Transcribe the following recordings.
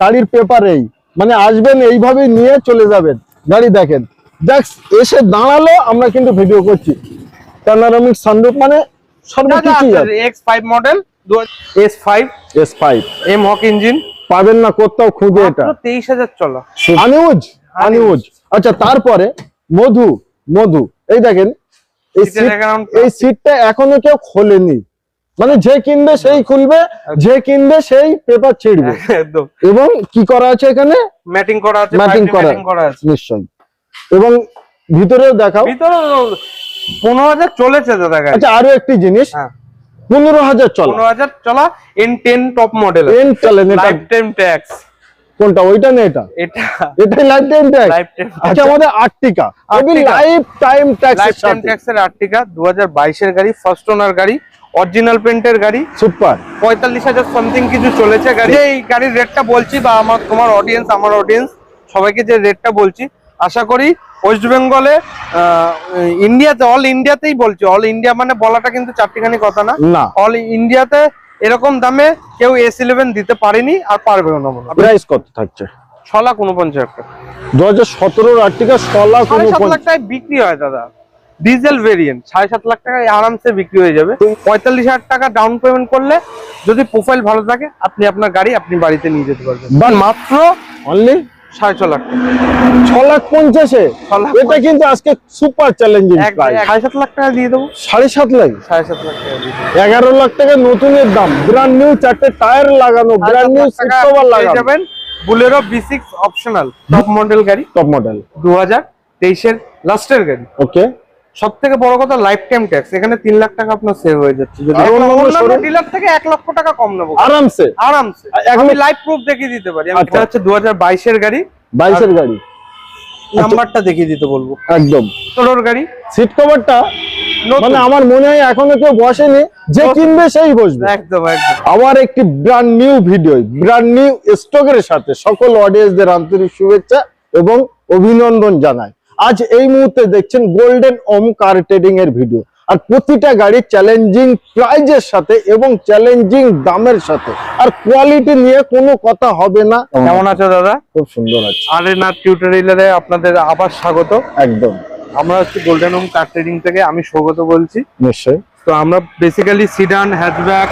গাড়ির পেপার এই। মানে আসবেন এইভাবে নিয়ে চলে যাবেন। গাড়ি দেখেন। দেখ এসে দাঁড়াল আমরা কিন্তু ভিডিও করছি। প্যানারামিক সানরুফ মানে সর্বকিছুই আছে? X five model S five S five M Hawk engine পাবেন না কোথাও খুঁজে এটা। তেইশ হাজার চলা। আনিউজ আনিউজ আচ্ছা তারপরে মধু মধু। এই দেখেন এই সিটটা এখনও কেউ খোলেনি। মানে যে কিনবে সেই খুলবে যে কিনবে সেই পেপার ছিড়বে। একদম। এবং কি করা আছে এখানে? ম্যাটিং করা আছে ম্যাটিং করা আছে। নিশ্চয়ই। এবং ভিতরেও দেখাও। ভিতরে পনেরো হাজার চলেছে দাদা আচ্ছা আরও একটি জিনিস। হ্যাঁ। পনেরো হাজার চলা। পনেরো হাজার চলা N ten top model N ten এটা লাইফ টাইম ট্যাক্স কোনটা? ওইটা না এটা? এটা এটাই লাইফ টাইম ট্যাক্স আচ্ছা আমাদের Ertiga Artica। Life time tax life time ট্যাক্সের আর্টিকা দু হাজার বাইশের গাড়ি ফার্স্ট ওনার গাড়ি অরিজিনাল পেন্টের গাড়ি। সুপার পঁয়তাল্লিশ হাজার সামথিং কিছু চলেছে গাড়ি। এই গাড়ির রেটটা বলছি বা আমার তোমার অডিয়েন্স আমার অডিয়েন্স সবাইকে যে রেটটা বলছি আশা করি ওয়েস্ট বেঙ্গলে ইন্ডিয়াতে অল ইন্ডিয়াতেই বলছি। অল ইন্ডিয়া মানে বলাটা কিন্তু চারটিখানি কথা না। অল ইন্ডিয়াতে এরকম দামে কেউ এস ইলেভেন দিতে পারেনি আর পারবেও না প্রাইস কত থাকছে? ছ লাখ উনপঞ্চাশ টাকা। দু হাজার সতেরোর আর্টিকা ছ লাখ লাখ টাকায় বিক্রি হয় দাদা। ডিজেল ভেরিয়েন্ট সাড়ে সাত লাখ টাকায় আরামসে বিক্রি হয়ে যাবে। পঁয়তাল্লিশ হাজার টাকা ডাউন পেমেন্ট করলে যদি প্রোফাইল ভালো থাকে আপনি আপনার গাড়ি আপনি বাড়িতে নিয়ে যেতে পারবেন। মাত্র অনলি সাড়ে ছ লাখ ছ লাখ পঞ্চাশে? এটা কিন্তু আজকে সুপার চ্যালেঞ্জিং সাড়ে সাত লাখ টাকা দিয়ে দেবো। সাড়ে সাত লাখ? সাড়ে সাত লাখ টাকা এগারো লাখ টাকা নতুনের দাম। ব্র্যান্ড নিউ চারটে টায়ার লাগানো ব্র্যান্ড নিউ লাখ সিট টাকা কভার লাগানো। যাবেন Bolero B six optional top model গাড়ি। টপ মডেল দু হাজার তেইশের লাস্টের গাড়ি। ওকে সব থেকে বড় কথা লাইফ টাইম ট্যাক্স এখানে তিন লাখ টাকা আপনার সেভ হয়ে যাচ্ছে। যদি অন্যান্য ডিলার থেকে এক লক্ষ টাকা কম নেব। আরামসে। আরামসে। আমি লাইভ প্রুফ দেখিয়ে দিতে পারি। আচ্ছা। এটা হচ্ছে দু হাজার বাইশের গাড়ি। বাইশের গাড়ি। নাম্বারটা দেখিয়ে দিতে বলব। একদম। ষোলোর গাড়ি। সিট কভারটা। মানে আমার মনে হয় এখনও কেউ বসেনি যে কিনবে সেই বসবে। একদম একদম। আবার একটি brand new video brand new স্টকের সাথে সকল অডিয়েন্সদের আন্তরিক শুভেচ্ছা এবং অভিনন্দন জানাই। আজ এই মুহূর্তে দেখছেন গোল্ডেন ওম কার ট্রেডিং এর ভিডিও আর প্রতিটা গাড়ি চ্যালেঞ্জিং প্রাইজের সাথে এবং চ্যালেঞ্জিং দামের সাথে। আর কোয়ালিটি নিয়ে কোনো কথা হবে না। কেমন আছো দাদা? খুব সুন্দর আছে। আরে না টিউটোরিয়ালে আপনাদের আবার স্বাগত। একদম। আমরা হচ্ছে গোল্ডেন হোম কার ট্রেডিং থেকে আমি সৌগত বলছি। নিশ্চয়ই। তো আমরা বেসিক্যালি সিডান হ্যাচব্যাক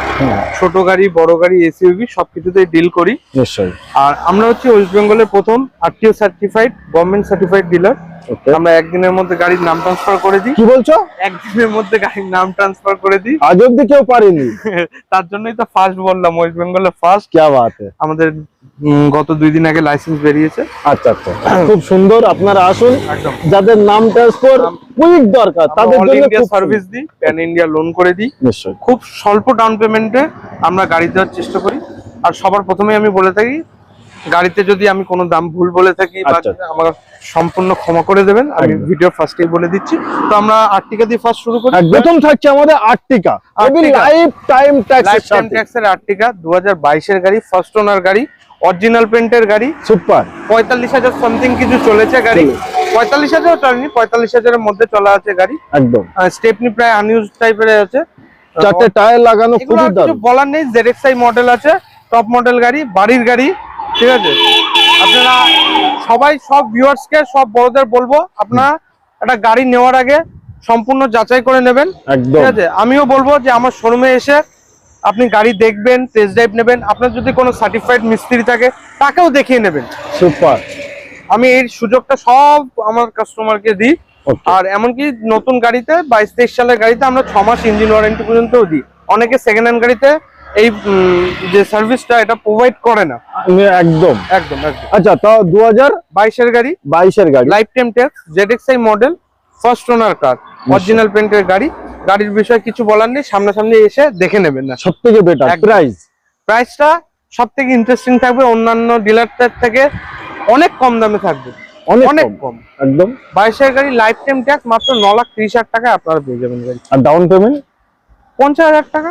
ছোট গাড়ি বড় গাড়ি এসইউভি সবকিছুতেই ডিল করি। নিশ্চয়ই। আর আমরা হচ্ছে ওয়েস্ট বেঙ্গলের প্রথম RTO certified government certified dealer আমরা একদিনের মধ্যে গাড়ির নাম ট্রান্সফার করে দিই। কি বলছো? একদিনের মধ্যে গাড়ির নাম ট্রান্সফার করে দিই। আজ অব্দি কেউ পারেনি। তার জন্যই তো ফার্স্ট বললাম ওয়েস্ট বেঙ্গলে ফার্স্ট কে বাত আমাদের গত দুই দিন আগে লাইসেন্স বেরিয়েছে। আচ্ছা আচ্ছা। খুব সুন্দর আপনারা আসুন। যাদের নাম ট্রান্সফার কুইক দরকার তাদের জন্য খুব সার্ভিস দিই প্যান ইন্ডিয়া লোন করে দিই। নিশ্চয়ই। খুব স্বল্প ডাউন পেমেন্টে আমরা গাড়ি দেওয়ার চেষ্টা করি। আর সবার প্রথমে আমি বলে থাকি গাড়িতে যদি আমি কোনো দাম ভুল বলে থাকি বা আচ্ছা। আমার সম্পূর্ণ ক্ষমা করে দেবেন আমি। ভিডিও ফার্স্টেই বলে দিচ্ছি। তো আমরা আর্টিকা দিয়ে ফার্স্ট শুরু করি। প্রথম থাকছে আমাদের আর্টিকা। লাইফ টাইম লাইফ ট্যাক্সের টাইম ট্যাক্সের আর্টিকা দু হাজার বাইশের গাড়ি ফার্স্ট ওনার গাড়ি অরিজিনাল পেন্টের গাড়ি। সুপার পঁয়তাল্লিশ হাজার সামথিং কিছু চলেছে গাড়ি। পঁয়তাল্লিশ হাজার চলেনি পঁয়তাল্লিশ হাজারের মধ্যে চলা আছে গাড়ি। একদম। স্টেপনি প্রায় আনইউজ টাইপের আছে। চারটে টায়ার লাগানো খুবই বলার নেই জেডএক্সআই মডেল আছে টপ মডেল গাড়ি বাড়ির গাড়ি। ঠিক আছে? আপনারা সবাই সব ভিউয়ার্সকে সব বড়দের বলব আপনারা একটা গাড়ি নেওয়ার আগে সম্পূর্ণ যাচাই করে নেবেন। ঠিক আছে? আমিও বলব যে আমার শোরুমে এসে আপনি গাড়ি দেখবেন টেস্ট ড্রাইভ নেবেন। আপনার যদি কোনো সার্টিফাইড মিস্ত্রি থাকে তাকেও দেখিয়ে নেবেন। সুপার। আমি এই সুযোগটা সব আমার কাস্টমারকে দিই। আর এমনকি নতুন গাড়িতে বাইশ তেইশ সালের গাড়িতে আমরা ছ মাস ইঞ্জিন ওয়ারেন্টি পর্যন্তও দিই। অনেকে সেকেন্ড হ্যান্ড গাড়িতে এই যে সার্ভিসটা এটা প্রোভাইড করে না। একদম। একদম একদম। আচ্ছা তাও দু হাজার বাইশের গাড়ি বাইশের গাড়ি। Life time tax ZXI model first owner car original পেন্টের গাড়ি। গাড়ির বিষয়ে কিছু বলার নেই সামনাসামনি এসে দেখে নেবেন না। সব থেকে বেটার। প্রাইস প্রাইসটা সব থেকে ইন্টারেস্টিং থাকবে অন্যান্য ডিলারটার থেকে অনেক কম দামে থাকবে। অনেক কম। একদম। বাইশের গাড়ি লাইফ টাইম ট্যাক্স মাত্র ন লাখ ত্রিশ হাজার টাকায় আপনারা পেয়ে যাবেন গাড়ি আর ডাউন পেমেন্ট পঞ্চাশ হাজার টাকা।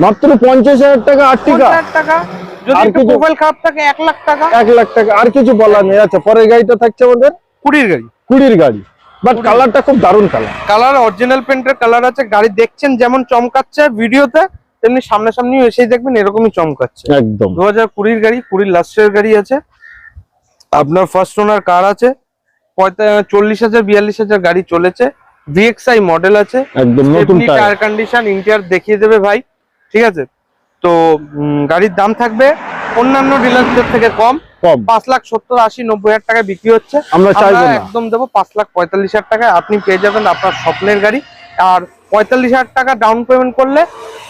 মাত্র পঞ্চাশ হাজার টাকা হাজার টাকা। যদি আর কিছু? খারাপ থাকে এক লাখ টাকা। এক লাখ টাকা। আর কিছু বলার নেই। আচ্ছা পরের গাড়িটা থাকছে আমাদের? কুড়ির গাড়ি। কুড়ির গাড়ি। বাট কালারটা খুব দারুণ কালার কালার অরিজিনাল পেন্টের কালার আছে। গাড়ি দেখছেন যেমন চমকাচ্ছে ভিডিওতে তেমনি সামনাসামনি এসেই দেখবেন এরকমই চমকাচ্ছে। একদম। দু হাজার কুড়ির গাড়ি কুড়ির লাস্টের গাড়ি আছে। আপনার ফার্স্ট ওনার কার আছে। পঁয়তা- চল্লিশ হাজার বিয়াল্লিশ হাজার গাড়ি চলেছে। ভিএক্সআই মডেল আছে। একদম নতুন টায়ার কন্ডিশন ইন্টিয়ার দেখিয়ে দেবে ভাই। ঠিক আছে? তো গাড়ির দাম থাকবে অন্যান্য ডিলারদের থেকে কম। পাঁচ লাখ সত্তর আশি নব্বই হাজার টাকায় বিক্রি হচ্ছে। আমরা একদম দেবো পাঁচ লাখ পঁয়তাল্লিশ হাজার টাকায়। আপনি পেয়ে যাবেন আপনার স্বপ্নের গাড়ি। আর পঁয়তাল্লিশ হাজার টাকা ডাউন পেমেন্ট করলে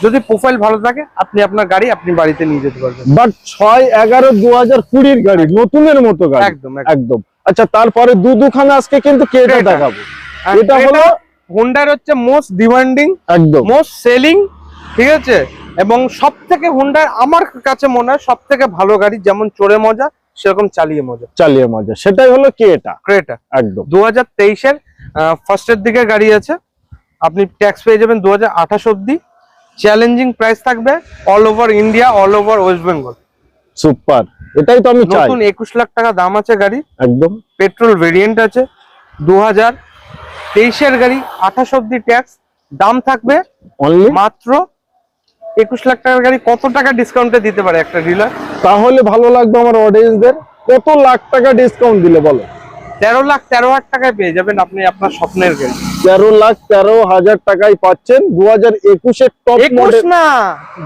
যদি প্রোফাইল ভালো থাকে আপনি আপনার গাড়ি আপনি বাড়িতে নিয়ে যেতে পারবেন। বাট ছয় এগারো দু হাজার কুড়ির গাড়ি নতুনের মতো গাড়ি। একদম একদম। একদম। আচ্ছা তারপরে দু দুখানা আজকে কিন্তু কেটা দেখাবো। এটা হলো হোন্ডার হচ্ছে মোস্ট ডিমান্ডিং একদম। মোস্ট সেলিং ঠিক আছে? এবং সব থেকে হোন্ডার আমার কাছে মনে হয় সব থেকে ভালো গাড়ি যেমন চড়ে মজা সেরকম চালিয়ে মজা। চালিয়ে মজা। সেটাই হলো কেটা ক্রেটা একদম। দু হাজার তেইশের ফার্স্টের দিকে গাড়ি আছে। আপনি ট্যাক্স পেয়ে যাবেন দু হাজার আঠাশ অব্দি চ্যালেঞ্জিং প্রাইস থাকবে all over India all over West Bengal super এটাই তো আমি চাই। নতুন একুশ লাখ টাকা দাম আছে গাড়ি। একদম। পেট্রোল ভেরিয়েন্ট আছে। দু হাজার তেইশের গাড়ি আঠাশ অব্দি ট্যাক্স দাম থাকবে অনলি মাত্র একুশ লাখ টাকার গাড়ি কত টাকা ডিসকাউন্টে দিতে পারে একটা ডিলার তাহলে ভালো লাগবে আমার অডিয়েন্সদের কত লাখ টাকা ডিসকাউন্ট দিলে বলো? তেরো লাখ তেরো হাজার টাকায় পেয়ে যাবেন আপনি আপনার স্বপ্নের গাড়ি। তেরো লাখ তেরো হাজার টাকায় পাচ্ছেন দু হাজার একুশের টপ মডেল না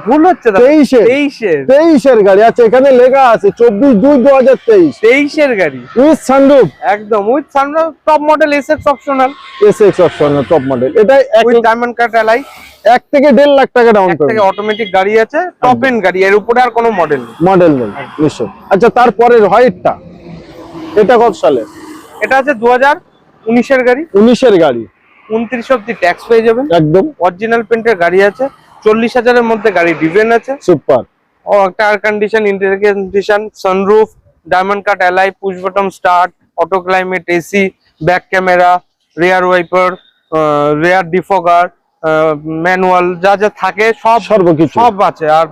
ভুল হচ্ছে দাদা। তেইশের। তেইশের। তেইশের গাড়ি আচ্ছা এখানে লেখা আছে চব্বিশ দুই দু হাজার তেইশ। তেইশের গাড়ি। উইথ সানরুফ একদম with sunroof top model S X optional S X option top model এটা ডায়মন্ড কাট অ্যালাই এক থেকে দেড় লাখ টাকা ডাউন থেকে অটোমেটিক গাড়ি আছে টপ এন্ড গাড়ি এর উপরে আর কোনো মডেল নেই। মডেল নেই নিশ্চয় আচ্ছা তারপরে হোয়াইটটা এটা কত সালে এটা আছে দু হাজার উনিশের গাড়ি। উনিশের গাড়ি। উনত্রিশ অব্দি ট্যাক্স পেয়ে যাবেন। একদম। অরিজিনাল পেন্টের গাড়ি আছে। চল্লিশ হাজারের মধ্যে গাড়ি ডিভেন আছে। সুপার ও tyre condition interior condition sunroof diamond cut alloy push button start auto climate AC back camera rear wiper rear defogger manual যা যা থাকে সব সর্বকিছু। সব আছে। আর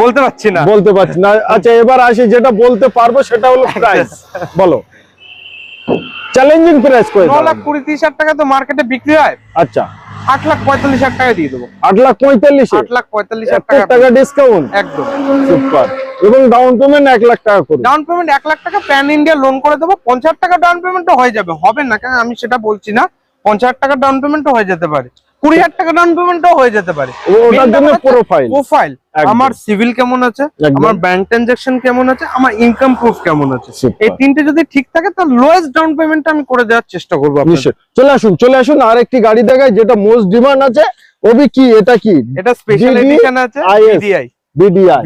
বলতে পারছি না। বলতে পারছি না। আচ্ছা এবার আসি যেটা বলতে পারব সেটা হলো প্রাইস বলো। চ্যালেঞ্জিং প্রাইস করে 9 লাখ কুড়ি তিরিশ হাজার টাকা তো মার্কেটে বিক্রি হয়। আচ্ছা। আট লাখ পঁয়তাল্লিশ হাজার টাকা দিয়ে দেবো। আট লাখ পঁয়তাল্লিশ আট লাখ পঁয়তাল্লিশ হাজার টাকা টাকা ডিসকাউন্ট একদম। সুপার এবং ডাউন পেমেন্ট এক লাখ টাকা করে। ডাউন পেমেন্ট এক লাখ টাকা প্যান ইন্ডিয়া লোন করে দেবো। পঞ্চাশ টাকা ডাউন পেমেন্টও হয়ে যাবে। হবে না কেন আমি সেটা বলছি না। পঞ্চাশ হাজার টাকা ডাউন পেমেন্টও হয়ে যেতে পারে। কুড়ি হাজার টাকা ডাউন পেমেন্টও হয়ে যেতে পারে। ওটার জন্য প্রোফাইল প্রোফাইল আমার সিভিল কেমন আছে? আমার ব্যাংক ট্রানজাকশন কেমন আছে? আমার ইনকাম প্রুফ কেমন আছে? এই তিনটে যদি ঠিক থাকে তো লোয়েস্ট ডাউন পেমেন্ট আমি করে দেওয়ার চেষ্টা করব। চলে আসুন চলে আসুন আর একটি গাড়ি দেখায় যেটা মোস্ট ডিমান্ড আছে। ওবি কি? এটা কি? এটা স্পেশাল এডিশন আছে ভিডিআই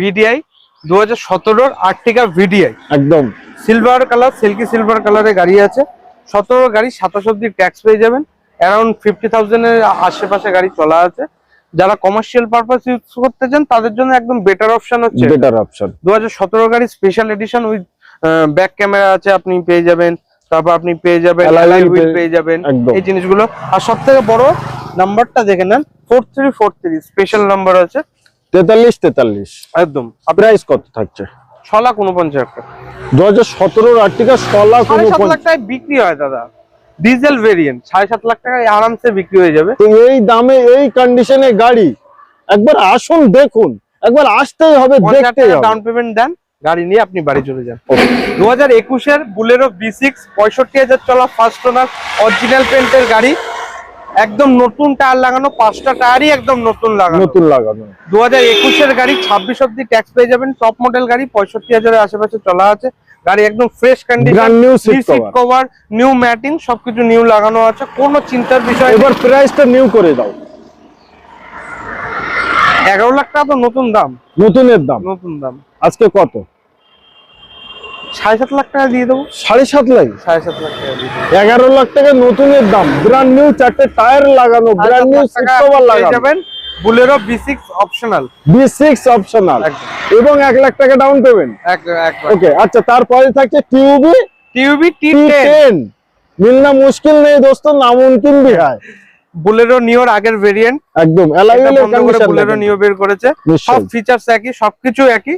ভিডিআই দু হাজার সতেরোর আর্টিকা ভিডিআই একদম। সিলভার কালার সিল্কি সিলভার কালারের গাড়ি আছে। সতেরো গাড়ি সাতাশ অব্দি ট্যাক্স পেয়ে যাবেন। অ্যারাউন্ড ফিফটি থাউজেন্ডের আশেপাশে গাড়ি চলা আছে। যারা কমার্শিয়াল পারপাস ইউজ করতে চান তাদের জন্য একদম বেটার অপশন হচ্ছে বেটার অপশন দু হাজার সতেরো গাড়ি special edition with back camera আছে আপনি পেয়ে যাবেন। তারপর আপনি পেয়ে যাবেন পেয়ে- যাবেন। এই জিনিসগুলো। আর সব থেকে বড় নাম্বারটা দেখে নেন four three four three special number আছে। তেতাল্লিশ তেতাল্লিশ। একদম। প্রাইস কত থাকছে? ছ লাখ উনপঞ্চাশ টাকা। দু হাজার সতেরোর আর্টিকা ছ লাখ উনপঞ্চাশ টাকায় বিক্রি হয় দাদা। ডিজেল ভেরিয়েন্ট সাড়ে সাত লাখ টাকায় আরামসে বিক্রি হয়ে যাবে। তো এই দামে এই কন্ডিশনে গাড়ি একবার আসুন দেখুন একবার আসতেই হবে ডাউন পেমেন্ট দেন গাড়ি নিয়ে আপনি বাড়ি চলে যান। দু হাজার একুশের বুলেরো বি সিক্স পঁয়ষট্টি হাজার চলা ফার্স্ট ওনার অরিজিনাল পেন্টের গাড়ি একদম নতুন টায়ার লাগানো পাঁচটা টায়ারই একদম নতুন লাগানো। নতুন লাগানো। দু হাজার একুশের গাড়ি ছাব্বিশ অব্দি ট্যাক্স পেয়ে যাবেন টপ মডেল গাড়ি পঁয়ষট্টি হাজারের আশেপাশে চলা আছে। গাড়ি একদম fresh condition new seat cover new matting সবকিছু নিউ লাগানো আছে। কোনো চিন্তার বিষয়। এবার প্রাইসটা নিউ করে দাও। এগারো লাখ টাকা তো নতুন দাম। নতুনের দাম। নতুন দাম। আজকে কত? সাড়ে সাত লাখ টাকা দিয়ে দেবো। সাড়ে সাত লাখ? সাড়ে সাত লাখ টাকা দিয়ে এগারো লাখ টাকা নতুনের দাম। ব্র্যান্ড নিউ চারটে টায়ার লাগানো ব্র্যান্ড নিউ সিট কভার লাগানো। যাবেন। Bolero B six optional B six optional এবং এক লাখ টাকা ডাউন পেমেন্ট ওকে আচ্ছা তারপরে থাকছে টিউবি টিউবি টি টি টেন টেন মিলনা মুশকিল নেই দোস্ত নামুনকিন भी है বুলেরো নিওর আগের ভেরিয়েন্ট একদম কন্ডিশন বুলেরো নিও বের করেছে। সব ফিচার্স একই সবকিছু একই।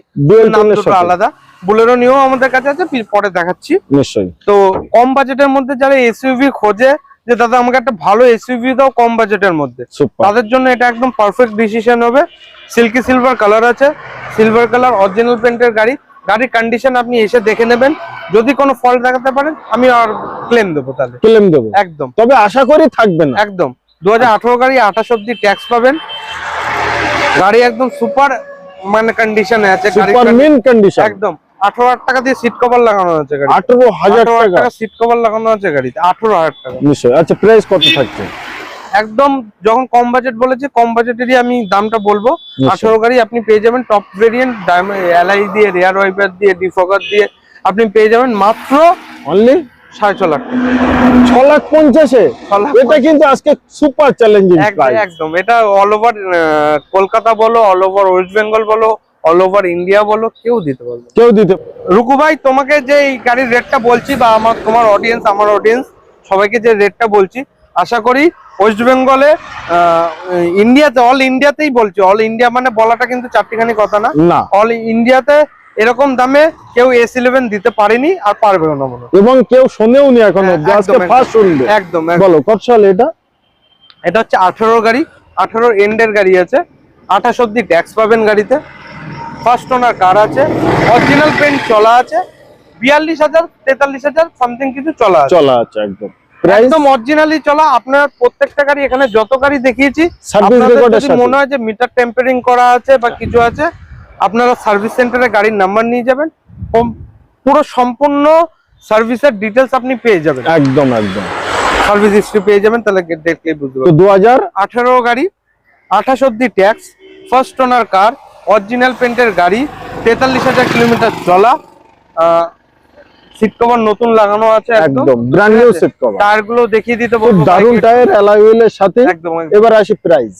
নাম দুটো আলাদা। বুলেরো নিও আমাদের কাছে আছে পরে দেখাচ্ছি। নিশ্চয়ই। তো কম বাজেটের মধ্যে যারা এসইউভি খোঁজে যে দাদা আমাকে একটা ভালো এসইউভি দাও কম বাজেটের মধ্যে। সুপার তাদের জন্য এটা একদম পারফেক্ট ডিসিশন হবে। সিল্কি সিলভার কালার আছে। সিলভার কালার অরিজিনাল পেন্টের গাড়ি। গাড়ির কন্ডিশন আপনি এসে দেখে নেবেন। যদি কোনো ফল্ট দেখাতে পারেন আমি আর ক্লেম দেবো তাহলে। ক্লেম দেবো। একদম। তবে আশা করি থাকবে না। একদম। দু হাজার আঠারো গাড়ি আঠাশ অব্দি ট্যাক্স পাবেন। গাড়ি একদম সুপার মানে কন্ডিশনে আছে। সুপার condi- কন্ডিশন একদম। আঠারো হাজার টাকা দিয়ে সিট কভার লাগানো আছে গাড়ি আঠারো হাজার টাকা? সিট কভার লাগানো আছে গাড়িতে আঠারো হাজার টাকা। নিশ্চয় আচ্ছা প্রাইস কত থাকছে? একদম যখন কম বাজেট বলেছে কম বাজেটেরই আমি দামটা বলব। নিশ্চয়ই। আঠারো গাড়ি আপনি পেয়ে যাবেন top variant L I rear wiper দিয়ে দিয়ে আপনি পেয়ে যাবেন মাত্র অনলি সাড়ে ছ লাখ ছ লাখ পঞ্চাশে? এটা কিন্তু আজকে সুপার চ্যালেঞ্জিং একদম এটা অল ওভার কলকাতা বলো অল ওভার ওয়েস্ট বেঙ্গল বলো অল ওভার ইন্ডিয়া বলো কেউ দিতে পারবে কেউ দিতে রুকু ভাই তোমাকে যে এই গাড়ির রেটটা বলছি বা আমার তোমার অডিয়েন্স আমার অডিয়েন্স সবাইকে যে রেটটা বলছি আশা করি ওয়েস্ট বেঙ্গলে ইন্ডিয়াতে অল ইন্ডিয়াতেই বলছি। অল ইন্ডিয়া মানে বলাটা কিন্তু চারটিখানি কথা না। অল ইন্ডিয়াতে এরকম দামে কেউ এস ইলেভেন দিতে পারেনি আর পারবেও না মনে এবং কেউ শোনেও নি এখন হ্যাঁ, একদম। বলো কত সাল এটা? এটা হচ্ছে আঠারো গাড়ি আঠারো এন্ডের গাড়ি আছে। আঠাশ অব্দি ট্যাক্স পাবেন গাড়িতে। ফার্স্ট ওনার কার আছে অরিজিনাল পেন্ট চলা আছে বিয়াল্লিশ হাজার তেতাল্লিশ হাজার সামথিং কিছু চলা আছে। চলা আছে একদম। একদম অরিজিনালি চলা আপনার প্রত্যেকটা গাড়ি এখানে যত গাড়ি দেখিয়েছি মনে হয় যে মিটার টেম্পারিং করা আছে বা কিছু আছে আপনারা সার্ভিস সেন্টারে গাড়ির নাম্বার নিয়ে যাবেন পুরো সম্পূর্ণ সার্ভিসের ডিটেলস আপনি পেয়ে যাবেন। একদম একদম। সার্ভিস হিস্ট্রি পেয়ে যাবেন তাহলে দেখলেই বুঝতে পারবেন। দু হাজার? আঠারো গাড়ি আঠাশ অব্দি tax first owner car original পেন্টের গাড়ি তেতাল্লিশ হাজার কিলোমিটার চলা সিট কভার নতুন লাগানো আছে একদম। একদম brand new seat cover tyre দেখিয়ে দিতে বলব দারুণ টায়ার অ্যালয় হুইলের সাথে। একদম এবার আসি প্রাইস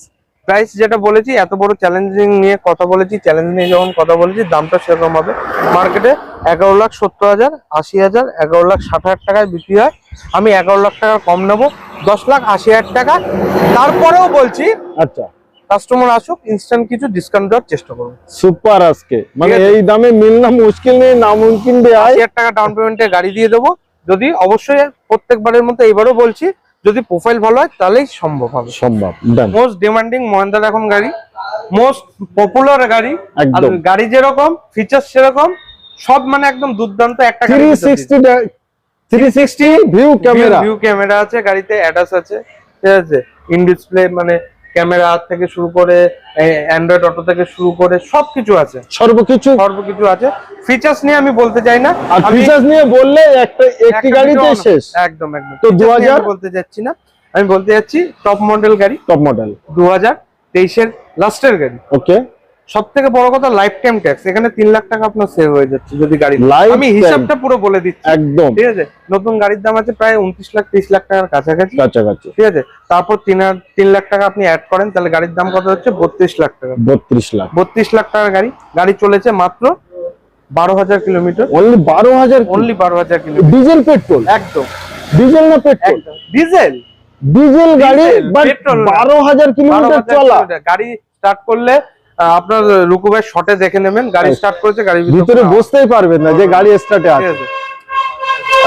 প্রাইস যেটা বলেছি এত বড় চ্যালেঞ্জিং নিয়ে কথা বলেছি চ্যালেঞ্জ নিয়ে যখন কথা বলেছি দামটা সেরকম হবে। মার্কেটে এগারো লাখ সত্তর হাজার আশি হাজার এগারো লাখ ষাট হাজার টাকায় বিক্রি হয়। আমি এগারো লাখ টাকা কম নেব দশ লাখ আশি হাজার টাকা। তারপরেও বলছি আচ্ছা। কাস্টমার আসুক ইনস্ট্যান্ট কিছু ডিসকাউন্ট দেওয়ার চেষ্টা করুন। সুপার আজকে। মানে এই দামে মিলনা মুশকিল নেই নামুমকিন বে আয় আশি হাজার টাকা ডাউন পেমেন্টে গাড়ি দিয়ে দেবো। যদি অবশ্যই প্রত্যেকবারের মতো এবারও বলছি যদি প্রোফাইল ভালো হয় তাহলেই সম্ভব হবে। সম্ভব মোস্ট ডিমান্ডিং মহেন্দ্রার এখন গাড়ি মোস্ট পপুলার গাড়ি গাড়ি যেরকম ফিচার্স সেরকম সব মানে একদম দুর্দান্ত একটা three sixty three sixty view camera view camera আছে গাড়িতে অ্যাডাস আছে। ঠিক আছে? ইন ডিসপ্লে মানে ক্যামেরা থেকে শুরু করে অ্যান্ড্রয়েড অটো থেকে শুরু করে সবকিছু আছে। সর্বকিছু? সর্বকিছু আছে। ফিচার্স নিয়ে আমি বলতে চাই না। আর ফিচার্স নিয়ে বললে একটা একটি গাড়িতে শেষ। একদম একদম। তো Features 2000 বলতে যাচ্ছি না। আমি বলতে যাচ্ছি টপ মডেল গাড়ি। টপ মডেল দু হাজার তেইশের লাস্টের গাড়ি। ওকে সব থেকে বড় কথা লাইফ টাইম ট্যাক্স এখানে তিন লাখ টাকা আপনার সেভ হয়ে যাচ্ছে যদি গাড়ি। আমি হিসাবটা পুরো বলে দিচ্ছি। একদম। ঠিক আছে? নতুন গাড়ির দাম আছে প্রায় উনত্রিশ লাখ তিরিশ লাখ টাকার কাছাকাছি। কাছাকাছি। ঠিক আছে? তারপর তিন তিন লাখ টাকা আপনি অ্যাড করেন তাহলে গাড়ির দাম কত হচ্ছে? বত্রিশ লাখ টাকা। বত্রিশ লাখ। বত্রিশ লাখ টাকার গাড়ি। গাড়ি চলেছে মাত্র বারো হাজার কিলোমিটার। অনলি বারো হাজার অনলি বারো হাজার কিলোমিটার। ডিজেল পেট্রোল একদম। ডিজেল না পেট্রোল ডিজেল ডিজেল গাড়ি। বারো হাজার কিলোমিটার চলা। গাড়ি স্টার্ট করলে আপনার রুকু ভাই শটে দেখে নেবেন গাড়ি স্টার্ট করেছে গাড়ি ভিতরে বসতেই পারবেন না যে গাড়ি স্টার্টে আছে। আছে।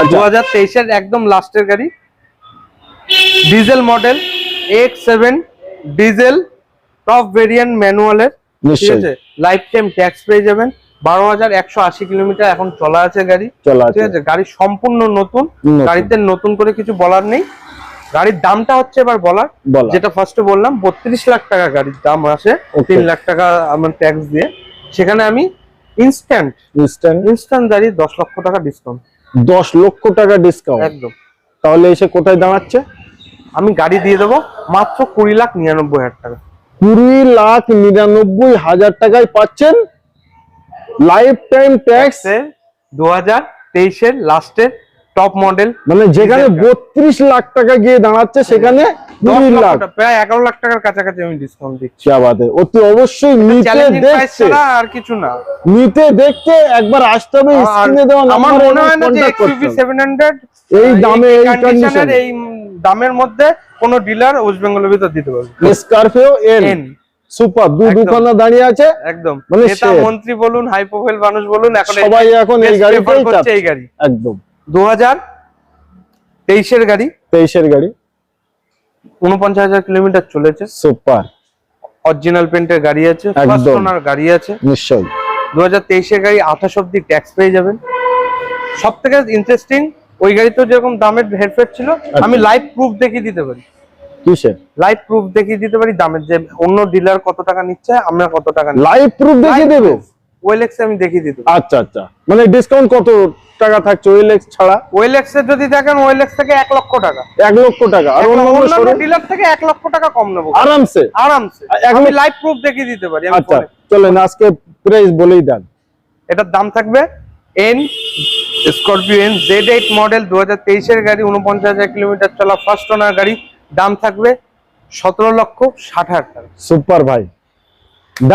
দু আচ্ছা। হাজার তেইশের একদম লাস্টের গাড়ি। Diesel model X seven diesel top variant ম্যানুয়ালের ঠিক আছে? লাইফ টাইম ট্যাক্স পেয়ে যাবেন। বারো হাজার একশো আশি কিলোমিটার এখন চলা আছে গাড়ি। চলা ঠিক আছে। গাড়ি সম্পূর্ণ নতুন। গাড়িতে নতুন করে কিছু বলার নেই। গাড়ির দামটা হচ্ছে এবার বলার। বলা যেটা ফার্স্টে বললাম বত্রিশ লাখ টাকা গাড়ির দাম আসে তিন লাখ টাকা আমার ট্যাক্স দিয়ে। সেখানে আমি ইনস্ট্যান্ট ইনস্ট্যান্ট ইনস্ট্যান্ট দাঁড়িয়ে দশ লক্ষ টাকা ডিসকাউন্ট দশ লক্ষ টাকা ডিসকাউন্ট একদম। তাহলে এসে কোথায় দাঁড়াচ্ছে? আমি গাড়ি দিয়ে দেবো মাত্র কুড়ি লাখ নিরানব্বই হাজার টাকা। কুড়ি লাখ নিরানব্বই হাজার টাকায় পাচ্ছেন লাইফ টাইম ট্যাক্স দু হাজার তেইশের লাস্টের টপ মডেল মানে যেখানে বত্রিশ লাখ টাকা গিয়ে দাঁড়াচ্ছে সেখানে এগারো লাখ টাকার কাছাকাছি আমি ডিসকাউন্ট দিচ্ছি। অতি অবশ্যই আর কিছু না। নিতে দেখতে একবার আসতে আমার মনে হয় না এই দামে এই দামের মধ্যে ডিলার ওয়েস্ট বেঙ্গলের ভিতর দিতে সুপার দুখানা দাঁড়িয়ে আছে। একদম। মানে মন্ত্রী বলুন হাই মানুষ বলুন এখন সবাই এখন এই গাড়ি এই গাড়ি। একদম। দু হাজার তেইশের গাড়ি। তেইশের গাড়ি। উনপঞ্চাশ হাজার কিলোমিটার চলেছে। সুপার অরিজিনাল পেন্টের গাড়ি আছে ফার্স্ট গাড়ি আছে। নিশ্চয়ই। দু হাজার তেইশের গাড়ি আঠাশ অব্দি ট্যাক্স পেয়ে যাবেন। সব থেকে ইন্টারেস্টিং ওই গাড়িতেও যেরকম দামের হেরফের ছিল আমি লাইভ প্রুফ দেখিয়ে দিতে পারি। কিসের? লাইভ প্রুফ দেখিয়ে দিতে পারি দামের যে অন্য ডিলার কত টাকা নিচ্ছে আমরা কত টাকা লাইভ প্রুফ দেখিয়ে দেবে? ওয়েলেক্সে আমি দেখিয়ে দিতে আচ্ছা আচ্ছা। মানে ডিসকাউন্ট কত টাকা থাকছে ওয়েলেক্স ছাড়া। ওয়েলেক্সে যদি দেখেন ওয়েলেক্স থেকে এক লক্ষ টাকা। এক লক্ষ টাকা। আর অন্যান্য ডিলার থেকে এক লক্ষ টাকা কম নেব। আরামসে। আরামসে। আমি লাইভ প্রুফ দেখিয়ে দিতে পারি আচ্ছা চলেন আজকে প্রাইস বলেই দেন। এটার দাম থাকবে N Scorpio N Z eight model দু হাজার তেইশের গাড়ি উনপঞ্চাশ হাজার কিলোমিটার চলা ফার্স্ট ওনার গাড়ি। দাম থাকবে সতেরো লক্ষ ষাট হাজার টাকা। সুপার ভাই।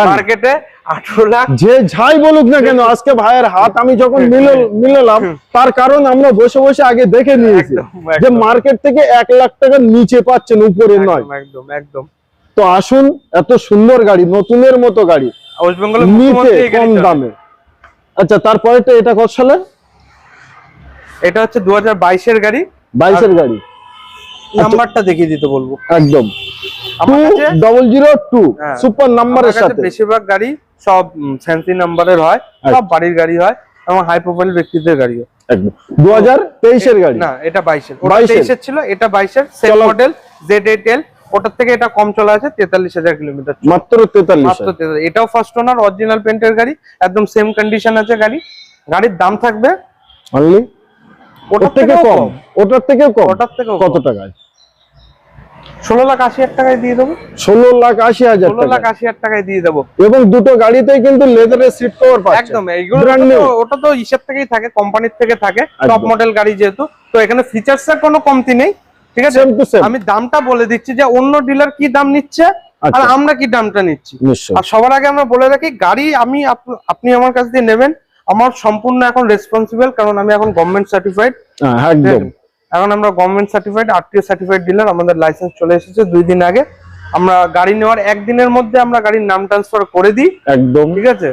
মার্কেটে আঠারো লাখ যে যাই বলুক না কেন আজকে ভাইয়ের হাত আমি যখন মিলল মিলালাম তার কারণ আমরা বসে বসে আগে দেখে নিয়েছি। যে মার্কেট থেকে এক লাখ টাকার নিচে পাচ্ছেন উপরে নয়। একদম একদম। তো আসুন এত সুন্দর গাড়ি নতুনের মতো গাড়ি। নিচে কম দামে। আচ্ছা তারপরেটা এটা কত সালের এটা হচ্ছে দু হাজার বাইশের গাড়ি। বাইশের গাড়ি। নাম্বারটা দেখিয়ে দিতে বলব। একদম। ডবল জিরো টু হ্যাঁ। সুপার নাম্বারের আমার সাথে। বেশিরভাগ গাড়ি সব ফ্যান্সি নাম্বারের হয় সব আচ্ছা। বাড়ির গাড়ি হয় এবং হাই প্রোফাইল ব্যক্তিদের গাড়িও। একদম। দু হাজার তেইশের গাড়ি। না এটা বাইশের। ওটা 22 এর? তেইশের ছিল এটা বাইশের সেম চলো। মডেল জেড এইট এল ওটার থেকে এটা কম চলা আছে তেতাল্লিশ হাজার কিলোমিটার মাত্র তেতাল্লিশ মাত্র 43 এটাও ফার্স্ট ওনার অরিজিনাল পেন্টের গাড়ি একদম সেম কন্ডিশন আছে গাড়ি। গাড়ির দাম থাকবে ওটার থেকে কম। ওটার থেকে কম? ওটার থেকেও কত টাকায়? ষোলো লাখ আশি হাজার টাকায় দিয়ে দেবো। ষোলো লাখ আশি হাজার ষোলো লাখ আশি হাজার টাকায় দিয়ে দেবো। এবং দুটো গাড়িতেই কিন্তু লেদারের সিট কভার পাচ্ছে একদম এইগুলো। ওটা তো হিসেব থেকেই থাকে কোম্পানির থেকে থাকে টপ মডেল গাড়ি যেহেতু। তো এখানে ফিচার্স এর কোনো কমতি নেই ঠিক আছে? আমি দামটা বলে দিচ্ছি যে অন্য ডিলার কি দাম নিচ্ছে আর আচ্ছা। আমরা কি দামটা নিচ্ছি। আর সবার আগে আমরা বলে রাখি গাড়ি আমি আপনি আমার কাছ দিয়ে নেবেন। আমার সম্পূর্ণ এখন রেসপন্সিবল কারণ আমি এখন গভর্নমেন্ট সার্টিফাইড হ্যাঁ একদম। এখন আমরা government certified RTO certified dealer আমাদের লাইসেন্স চলে এসেছে দুই দিন আগে। আমরা গাড়ি নেওয়ার একদিনের মধ্যে আমরা গাড়ির নাম ট্রান্সফার করে দিই। একদম। ঠিক আছে?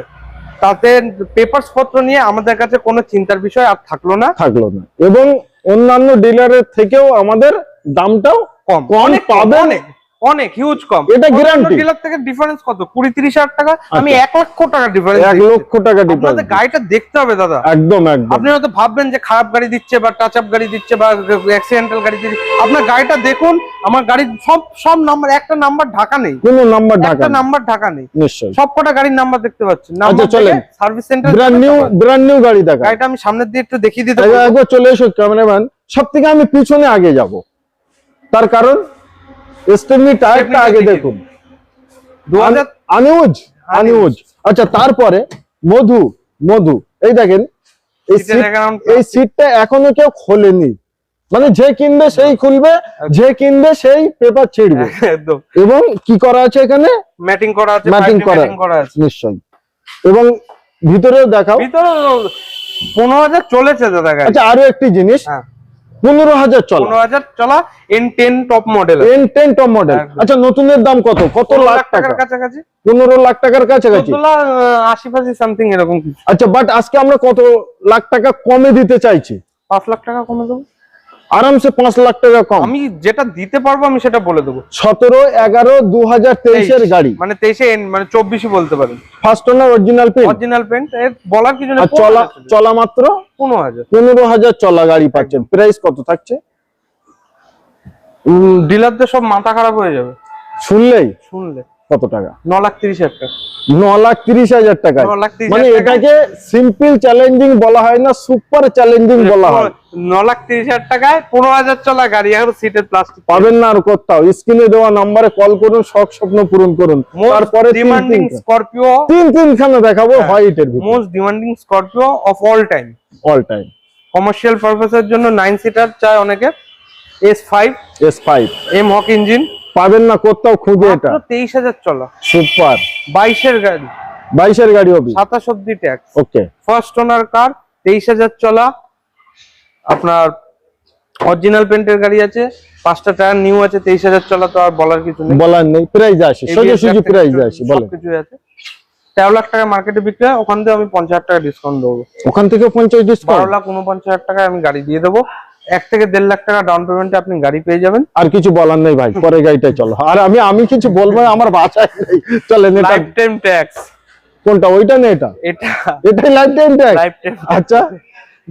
তাতে পেপারস পত্র নিয়ে আমাদের কাছে কোনো চিন্তার বিষয় আর থাকল না। থাকল না। এবং অন্যান্য ডিলারের থেকেও আমাদের দামটাও কম। কম অনেক পাবেন। অনেক হিউজ কম। এটা guarantee। ডিলার থেকে ডিফারেন্স কত? কুড়ি তিরিশ হাজার টাকা? আমি এক লক্ষ টাকা ডিফারেন্স এক লক্ষ টাকা আপনাদের গাড়িটা দেখতে হবে দাদা। একদম একদম। আপনি হয়তো ভাববেন যে খারাপ গাড়ি দিচ্ছে বা টাচ আপ গাড়ি দিচ্ছে বা অ্যাক্সিডেন্টাল গাড়ি দিচ্ছে। আপনার গাড়িটা দেখুন আমার গাড়ির সব সব নাম্বার একটা নাম্বার ঢাকা নেই। কোনো নাম্বার ঢাকা একটা নাম্বার ঢাকা নেই। নিশ্চয় সব কটা গাড়ির নাম্বার দেখতে পাচ্ছেন। আচ্ছা, চলেন। Service centre brand new brand new গাড়ি দেখা গাড়িটা আমি সামনের দিয়ে একটু দেখিয়ে দিতে একবার বলব। একবার চলে এসো ক্যামেরাম্যান সব থেকে আমি পিছনে আগে যাব। তার কারণ স্টেপনি টায়ারটা আগে দেখুন। আনিউজ আনিউজ। আচ্ছা তারপরে মধু মধু। এই দেখেন এই সিটটা এখনও কেউ খোলেনি। মানে যে কিনবে সেই খুলবে যে কিনবে সেই পেপার ছিড়বে। একদম। এবং কি করা আছে এখানে? ম্যাটিং করা আছে ম্যাটিং করা আছে। নিশ্চয়ই। এবং ভিতরেও দেখাও। ভিতরে পনেরো হাজার চলেছে দাদা আচ্ছা আরও একটি জিনিস। হ্যাঁ। পনেরো হাজার চলা। পনেরো হাজার চলা N ten top model N ten top model আচ্ছা নতুনের দাম কত? কত লাখ টাকার কাছাকাছি। পনেরো লাখ টাকার কাছাকাছি? আশি পাশি সামথিং এরকম আচ্ছা বাট আজকে আমরা কত লাখ টাকা কমে দিতে চাইছি? পাঁচ লাখ টাকা কমে দেবো। আরামসে পাঁচ লাখ টাকা কম। আমি যেটা দিতে পারব আমি সেটা বলে দেবো। সতেরো এগারো দু হাজার তেইশের গাড়ি। মানে তেইশে মানে চব্বিশে বলতে পারেন। First owner original paint original paint এর বলার কিছু না চলা চলা মাত্র পনেরো হাজার। পনেরো হাজার চলা গাড়ি পাচ্ছেন। প্রাইস কত থাকছে? ডিলারদের সব মাথা খারাপ হয়ে যাবে। শুনলেই? শুনলে। কত টাকা? ন লাখ তিরিশ হাজার টাকা। ন লাখ তিরিশ হাজার টাকা। মানে এটাকে সিম্পল চ্যালেঞ্জিং বলা হয় না সুপার চ্যালেঞ্জিং বলা হয়। ন লাখ তিরিশ হাজার টাকায় পনেরো হাজার চলা গাড়ি এখন সিটের প্লাস্টিক পাবেন না আর কোথাও। স্ক্রিনে দেওয়া নাম্বারে কল করুন শখ স্বপ্ন পূরণ করুন। তারপরে ডিমান্ডিং স্করপিও তিন তিনখানা দেখাবো হোয়াইটের ভিতরে। Most demanding Scorpio of all time all time commercial পারপাসের জন্য নাইন সিটার চায় অনেকে S five S five M Hawk engine পাবেন না কোথাও খুঁজে এটা। তেইশ হাজার চলা। সুপার। বাইশের গাড়ি। বাইশের গাড়ি হবে। সাতাশ অব্দি ট্যাক্স। ওকে। ফার্স্ট ওনার কার? তেইশ হাজার চলা। আপনার অরিজিনাল পেন্টের গাড়ি আছে। পাঁচটা টায়ার নিউ আছে তেইশ হাজার চলা তো আর বলার কিছু নেই। বলার নেই। প্রাইজ আসে। সোজাসুজি প্রাইজ আসে বলেন। সবকিছু আছে। তেরো লাখ টাকা মার্কেটে বিক্রি হয়। ওখান থেকে আমি পঞ্চাশ হাজার টাকা ডিসকাউন্ট দেবো। ওখান থেকে পঞ্চাশ ডিসকাউন্ট বারো লাখ উনপঞ্চাশ হাজার টাকায় আমি গাড়ি দিয়ে দেবো। এক থেকে দেড় লাখ টাকা ডাউন পেমেন্টে আপনি গাড়ি পেয়ে যাবেন। আর কিছু বলার নেই ভাই পরে গাড়িটাই চলো। আর আমি আমি কিছু বলব আমার বাসায় নেই। চলেন লাইফ টাইম ট্যাক্স কোনটা ওইটা না এটা? এটা। এটাই life time tax life time আচ্ছা।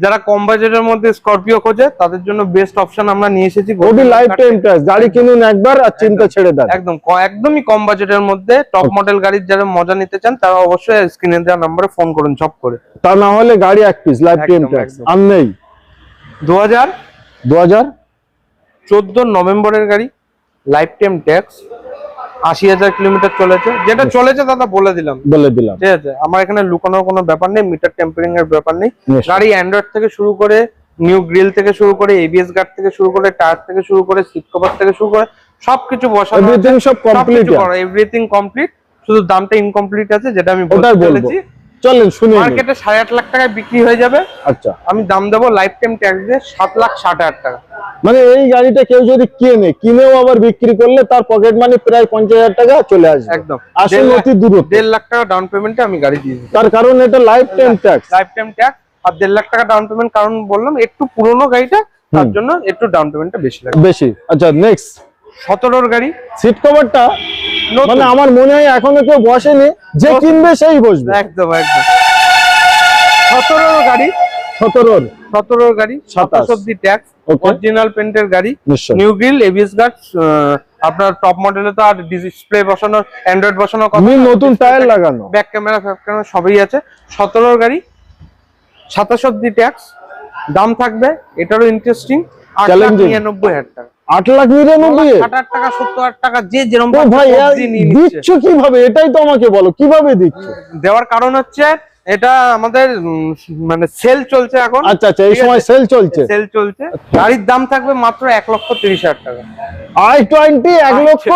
যারা কম বাজেটের মধ্যে স্করপিও খোঁজে তাদের জন্য বেস্ট অপশন আমরা নিয়ে এসেছি ওবি লাইফ টাইম ট্যাক্স গাড়ি কিনুন একবার আর চিন্তা ছেড়ে দেন। একদম। একদমই কম বাজেটের মধ্যে টপ মডেল গাড়ির যারা মজা নিতে চান তারা অবশ্যই স্ক্রিনে দেওয়া নম্বরে ফোন করুন চপ করে। তা না হলে গাড়ি এক পিস লাইফ টাইম ট্যাক্স আর নেই। দু হাজার দু হাজার চোদ্দ নভেম্বরের গাড়ি লাইফ টাইম ট্যাক্স আশি হাজার কিলোমিটার চলেছে। যেটা চলেছে দাদা বলে দিলাম। বলে দিলাম। ঠিক আছে আমার এখানে লুকানোর কোনো ব্যাপার নেই মিটার টেম্পারিং এর ব্যাপার নেই। গাড়ি অ্যান্ড্রয়েড থেকে শুরু করে নিউ গ্রিল থেকে শুরু করে এবিএস গার্ড থেকে শুরু করে টায়ার থেকে শুরু করে সিট কভার থেকে শুরু করে সবকিছু বসানো এভরিথিং সব কমপ্লিট এভরিথিং কমপ্লিট শুধু দামটা ইনকমপ্লিট আছে যেটা আমি বলতে চলেছি। চলেন শুনি মার্কেটে সাড়ে আট লাখ টাকায় বিক্রি হয়ে যাবে। আচ্ছা। আমি দাম দেবো লাইফ টাইম ট্যাক্স দিয়ে সাত লাখ ষাট হাজার টাকা। মানে এই গাড়িটা কেউ যদি কিনে কিনেও আবার বিক্রি করলে তার পকেট মানি প্রায় পঞ্চাশ হাজার টাকা চলে আসবে। একদম। আসল অতি দূরত্ব দেড় লাখ টাকা ডাউন পেমেন্টে আমি গাড়ি দিয়ে তার কারণ এটা life time tax life time tax আর দেড় লাখ টাকা ডাউন পেমেন্ট কারণ বললাম একটু পুরোনো গাড়িটা তার জন্য একটু ডাউন পেমেন্টটা বেশি লাগে বেশি। আচ্ছা নেক্সট সতেরোর গাড়ি। সিট কভারটা। মানে আমার মনে হয় এখনও কেউ বসেনি যে কিনবে সেই বসবে। একদম একদম। সতেরোর গাড়ি। সতেরোর। সতেরোর গাড়ি সাতাশ। অব্দি ট্যাক্স. অরিজিনাল পেন্টের গাড়ি। নিউ গ্রিল এবিএস গার্ড আপনার টপ মডেলে তো আর ডিসপ্লে বসানো অ্যান্ড্রয়েড বসানো নতুন টায়ার লাগানো। ব্যাক ক্যামেরা ফ্যাক ক্যামেরা সবই আছে। সতেরোর গাড়ি সাতাশ অব্দি ট্যাক্স দাম থাকবে এটারও ইন্টারেস্টিং আট লাখ নিরানব্বই হাজার টাকা। আট লাখ নিরানব্বই টাকা সত্তর টাকা যে যেরকম ভাই। দিচ্ছ কীভাবে? এটাই তো আমাকে বলো কীভাবে দিচ্ছ? দেওয়ার কারণ হচ্ছে এটা আমাদের মানে সেল চলছে এখন। আচ্ছা আচ্ছা এই সময় সেল চলছে। সেল চলছে। গাড়ির দাম থাকবে মাত্র এক লক্ষ তিরিশ হাজার টাকা। আই টোয়েন্টি এক লক্ষ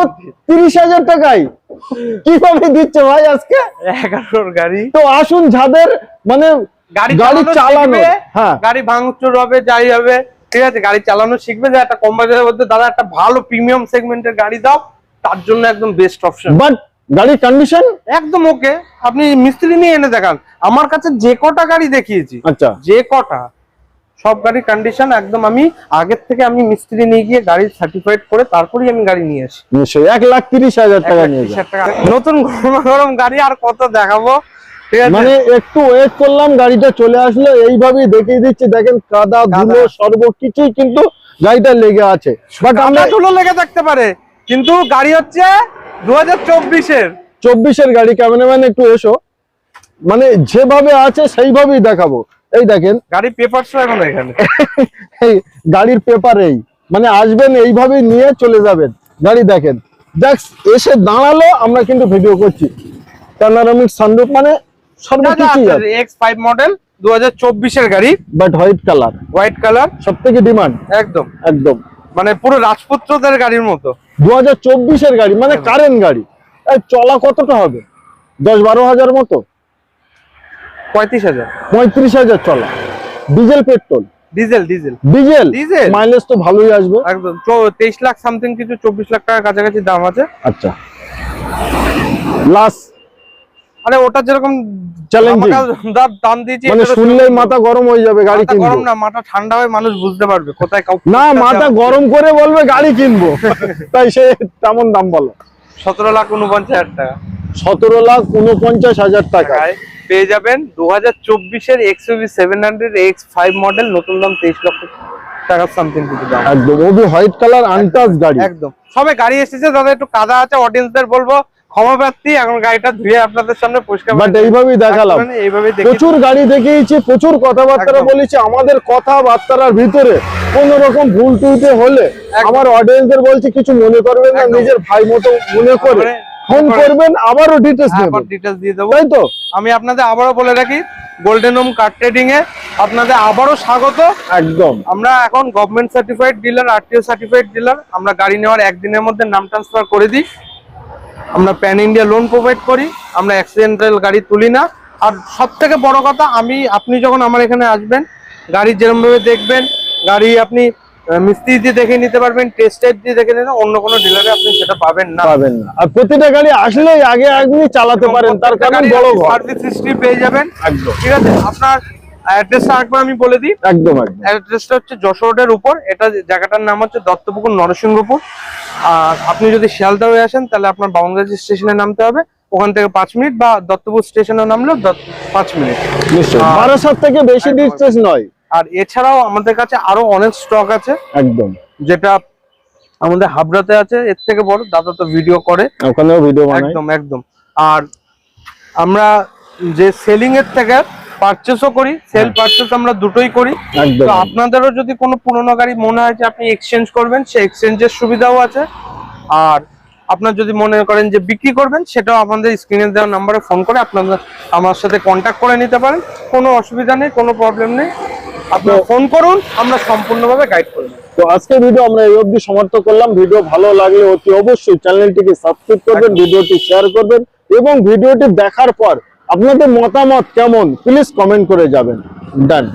তিরিশ হাজার টাকায়? কীভাবে দিচ্ছে ভাই আজকে? এগারোর গাড়ি। তো আসুন যাদের মানে গাড়ি গাড়ি চালানো। হ্যাঁ। গাড়ি ভাঙচুর হবে যাই হবে। ঠিক আছে গাড়ি চালানো শিখবে যে একটা কম বাজারের মধ্যে দাদা একটা ভালো প্রিমিয়াম সেগমেন্টের গাড়ি দাও তার জন্য একদম বেস্ট অপশন বাট গাড়ির কন্ডিশন একদম ওকে আপনি মিস্ত্রি নিয়ে এনে দেখান। আমার কাছে যে কটা গাড়ি দেখিয়েছি আচ্ছা। যে কটা সব গাড়ির কন্ডিশন একদম আমি আগের থেকে আমি মিস্ত্রি নিয়ে গিয়ে গাড়ি সার্টিফাইড করে তারপরেই আমি গাড়ি নিয়ে আসি। নিশ্চয়ই। এক লাখ তিরিশ হাজার টাকা নিয়ে। নতুন গরম গরম গাড়ি আর কত দেখাবো? মানে একটু ওয়েট করলাম গাড়িটা চলে আসলো এইভাবেই দেখিয়ে দিচ্ছি। দেখেন কাদা ধুলো সর্বকিছুই কিন্তু গাড়িটা লেগে আছে। বাট আমরা আমরা ধুলো লেগে থাকতে পারে কিন্তু গাড়ি হচ্ছে দু হাজার চব্বিশের। চব্বিশের গাড়ি ক্যামেরাম্যান একটু এসো। মানে যেভাবে আছে সেইভাবেই দেখাবো। এই দেখেন। গাড়ি পেপার এখন এখানে। এই গাড়ির পেপার এই। মানে আসবেন এইভাবেই নিয়ে চলে যাবেন। গাড়ি দেখেন। দেখ এসে দাঁড়াল আমরা কিন্তু ভিডিও করছি। প্যানারামিক সানরুফ মানে সর্বকিছুই এক্স ফাইভ মডেল দু হাজার চব্বিশের গাড়ি। But white colour. White colour সব থেকে ডিমান্ড। একদম। একদম। মানে পুরো রাজপুত্রদের গাড়ির মতো। দু হাজার চব্বিশের গাড়ি মানে কারেন্ট গাড়ি। চলা কতটা হবে? দশ বারো হাজার মতো? পঁয়ত্রিশ হাজার। পঁয়ত্রিশ হাজার চলা। Diesel petrol? Diesel diesel. Diesel? Diesel? Mileage তো ভালোই আসবে। একদম। চো- তেইশ লাখ সামথিং কিছু চব্বিশ লাখ টাকার কাছাকাছি দাম আছে। আচ্ছা। লাস্ট আরে ওটা যেরকম. আমাকে দাম- দিয়েছি মানে শুনলেই মাথা গরম হয়ে যাবে গাড়ি কিনবো। গরম না মাথা ঠান্ডা হয়ে মানুষ বুঝতে পারবে কোথায় না মাথা গরম করে বলবে গাড়ি কিনবো। তাই সে তেমন দাম বলো। সতেরো লাখ উনপঞ্চাশ হাজার টাকা। সতেরো লাখ উনপঞ্চাশ হাজার টাকা। টাকায় পেয়ে যাবেন দু হাজার চব্বিশের X seven hundred X five model নতুন দাম তেইশ লক্ষ টাকা সামথিং কিছু দাম। একদম ওবি হোয়াইট কালার আনটাচ গাড়ি। একদম। সবে গাড়ি এসেছে দাদা একটু কাদা আছে অডিয়েন্সদের বলব ক্ষমা প্রার্থী এখন গাড়িটা ধুয়ে আপনাদের সামনে পরিষ্কার বাট এইভাবেই দেখালাম। এইভাবে প্রচুর গাড়ি দেখিয়েছি প্রচুর কথাবার্তা বলেছি। আমাদের কথাবার্তার ভিতরে কোন রকম ভুল টুলতে হলে আমার অডিয়েন্সদের বলছি কিছু মনে করবেন না নিজের ভাই মতো মনে করে ফোন করবেন আবারও ডিটেলস নেবেন ডিটেলস দিয়ে দেবো। তাই তো? আমি আপনাদের আবারও বলে রাখি গোল্ডেন হোম কার ট্রেডিং এ আপনাদের আবারও স্বাগত। একদম। আমরা এখন government certified dealer RTO certified dealer আমরা গাড়ি নেওয়ার একদিনের মধ্যে নাম ট্রান্সফার করে দিই। আমরা প্যান ইন্ডিয়া লোন প্রোভাইড করি আমরা অ্যাক্সিডেন্টাল গাড়ি তুলি না। আর সব থেকে বড় কথা আমি আপনি যখন আমার এখানে আসবেন গাড়ি যেরমভাবে দেখবেন গাড়ি আপনি মিস্ত্রি দিয়ে দেখে নিতে পারবেন টেস্ট টাইপ দিয়ে দেখে নিতে অন্য কোনো ডিলারে আপনি সেটা পাবেন না। পাবেন না। আর প্রতিটা গাড়ি আসলেই আগে আপনি চালাতে পারেন তার কারণ বড় সার্ভিস হিস্ট্রি পেয়ে যাবেন। একদম। ঠিক আছে? আপনার অ্যাড্রেসটা আরেকবার আমি বলে দিই। একদম একদম। অ্যাড্রেসটা হচ্ছে যশোর রোডের উপর। এটা জায়গাটার নাম হচ্ছে দত্তপুকুর নরসিংহপুর। আর আপনি যদি শিয়ালদা হয়ে আসেন তাহলে আপনার বাউন্ডারি স্টেশনে নামতে হবে। ওখান থেকে পাঁচ মিনিট বা দত্তপুর স্টেশনে নামলেও পাঁচ মিনিট। বারাসাত থেকে বেশি ডিস্টেন্স নয়। আর এছাড়াও আমাদের কাছে আরও অনেক স্টক আছে। একদম। যেটা আমাদের হাবড়াতে আছে। এর থেকে বড় দাদা তো ভিডিও করে। ওখানেও ভিডিও একদম একদম। আর আমরা যে সেলিং এর থেকে পারচেসও করি সেল পারচেস আমরা দুটোই করি। তো আপনাদেরও যদি কোনো পুরোনো গাড়ি মনে হয় যে আপনি এক্সচেঞ্জ করবেন সে এক্সচেঞ্জের সুবিধাও আছে। আর আপনার যদি মনে করেন যে বিক্রি করবেন সেটাও আমাদের স্ক্রিনে দেওয়া নাম্বারে ফোন করে আপনাদের আমার সাথে কন্ট্যাক্ট করে নিতে পারেন। কোনো অসুবিধা নেই কোনো প্রবলেম নেই। আপনারা ফোন করুন আমরা সম্পূর্ণভাবে গাইড করে দেবো তো আজকে ভিডিও আমরা এই অবধি সমাপ্ত করলাম। ভিডিও ভালো লাগলে অতি অবশ্যই চ্যানেলটিকে সাবস্ক্রাইব করবেন ভিডিওটি শেয়ার করবেন এবং ভিডিওটি দেখার পর আপনাদের মতামত কেমন? প্লিজ কমেন্ট করে যাবেন। ডান